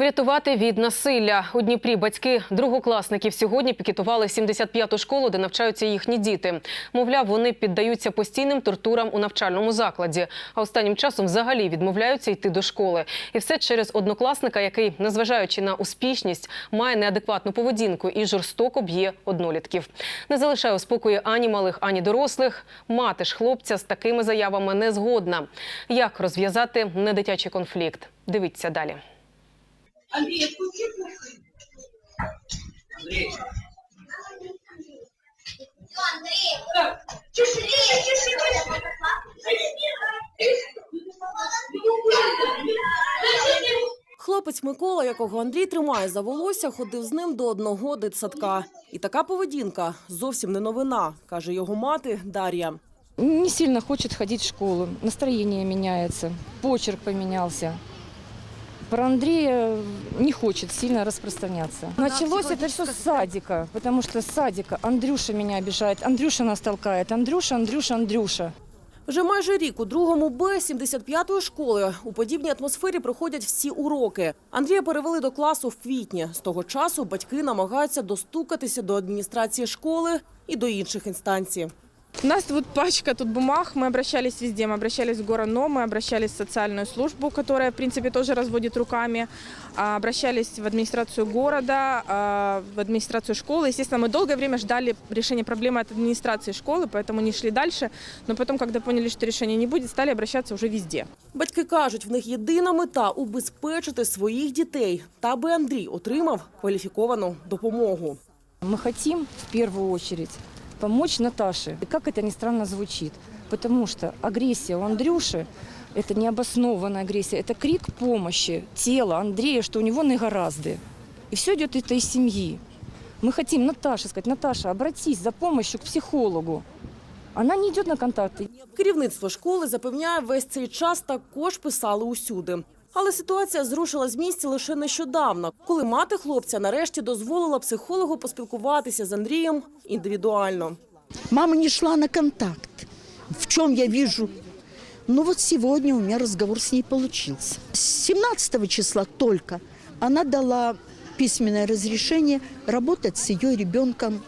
Врятувати від насилля у Дніпрі батьки другокласників сьогодні пікетували 75-ту школу, де навчаються їхні діти. Мовляв, вони піддаються постійним тортурам у навчальному закладі, а останнім часом взагалі відмовляються йти до школи. І все через однокласника, який, незважаючи на успішність, має неадекватну поведінку і жорстоко б'є однолітків. Не залишає у спокої ані малих, ані дорослих. Мати ж хлопця з такими заявами не згодна. Як розв'язати недитячий конфлікт? Дивіться далі. Андрей, отпусти кухню. Андрей, Так, чеши, чеши, Хлопець Микола, якого Андрій тримає за волосся, ходив з ним до одного дитсадка. І така поведінка зовсім не новина, каже його мати Дар'я. Не сильно хочет ходить в школу, настроение меняется, почерк поменялся. Про Андрея не хочет сильно распространяться. Началось это все с садика, потому что с садика Андрюша меня обижает, Андрюша нас толкает, Андрюша, Андрюша, Андрюша. Вже майже рік у другому Б 75-ї школи у подібній атмосфері проходять всі уроки. Андрія перевели до класу в квітні. З того часу батьки намагаються достукатися до адміністрації школи і до інших інстанцій. У нас вот пачка тут бумаг, мы обращались везде, мы обращались в ГОРОНО, мы обращались в социальную службу, которая, в принципе, тоже разводит руками, а, обращались в администрацию города, а, в администрацию школы. Естественно, мы долгое время ждали решения проблемы от администрации школы, поэтому не шли дальше, но потом, когда поняли, что решения не будет, стали обращаться уже везде. Батьки кажуть, в них єдина мета убезпечити своїх дітей, та аби Андрій отримав кваліфіковану допомогу. Мы хотим в первую очередь помочь Наташе. И как это ни странно звучит, потому что агрессия у Андрюши – это необоснованная агрессия, это крик помощи тела Андрея, что у него негоразды. И все идет это из семьи. Мы хотим Наташе сказать, Наташа, обратись за помощью к психологу. Она не идет на контакты. Керівництво школи запевняє, весь цей час також писали усюди. Але ситуація зрушила з місця лише нещодавно, коли мати хлопця нарешті дозволила психологу поспілкуватися з Андрієм індивідуально. Мама не шла на контакт. В чем я вижу? Ну вот сегодня у меня разговор с ней получился. С 17 числа только она дала письменное разрешение работать с ее ребенком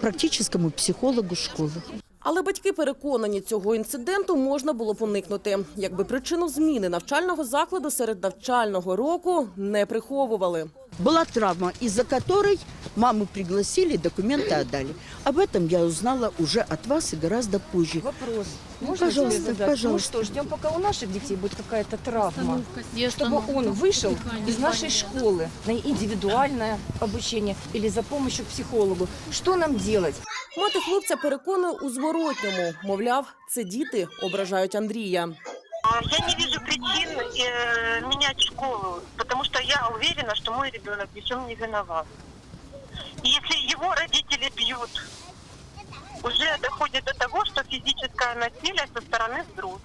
практическому психологу школы. Але батьки переконані, цього інциденту можна було поникнути, якби причину зміни навчального закладу серед навчального року не приховували. Была травма, из-за которой маму пригласили, документы отдали. Об этом я узнала уже от вас и гораздо позже. Вопрос. Можно Пожалуйста, тебе задать? пожалуйста. Ну что, ждем, пока у наших детей будет какая-то травма. Чтобы он вышел из нашей школы на индивидуальное обучение или за помощью к психологу. Что нам делать? Мати хлопця переконує у зворотньому. Мовляв, це діти ображають Андрія. А, Я не вижу причин э, менять школу, потому что я уверена, что мой ребенок ни в чем не виноват. И если его родители бьют, уже доходит до того, что физическое насилие со стороны взрослых.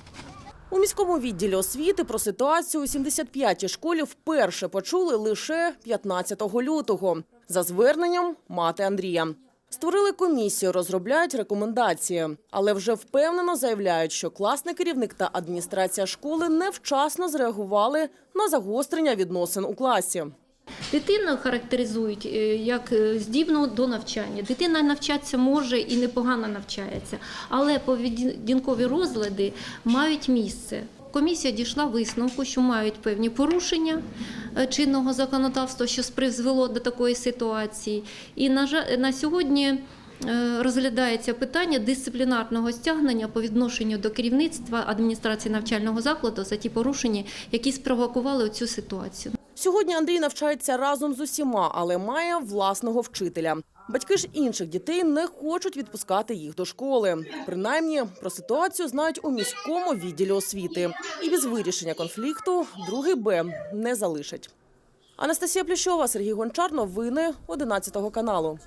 У міському відділі освіти про ситуацію у 75-й школі вперше почули лише 15 лютого за зверненням мати Андрія. Створили комісію, розробляють рекомендації, але вже впевнено заявляють, що класний керівник та адміністрація школи невчасно зреагували на загострення відносин у класі. Дитину характеризують е, як е, здібну до навчання. Дитина навчатися може і непогано навчається, але поведінкові розлади мають місце. Комісія дійшла висновку, що мають певні порушення е, чинного законодавства, що призвело до такої ситуації. І на сьогодні е, розглядається питання дисциплінарного стягнення по відношенню до керівництва адміністрації навчального закладу за ті порушення, які спровокували цю ситуацію. Сьогодні Андрій навчається разом з усіма, але має власного вчителя. Батьки ж інших дітей не хочуть відпускати їх до школи. Принаймні про ситуацію знають у міському відділі освіти. І без вирішення конфлікту другий Б не залишать. Анастасія Плющова, Сергій Гончар. Новини 11 каналу.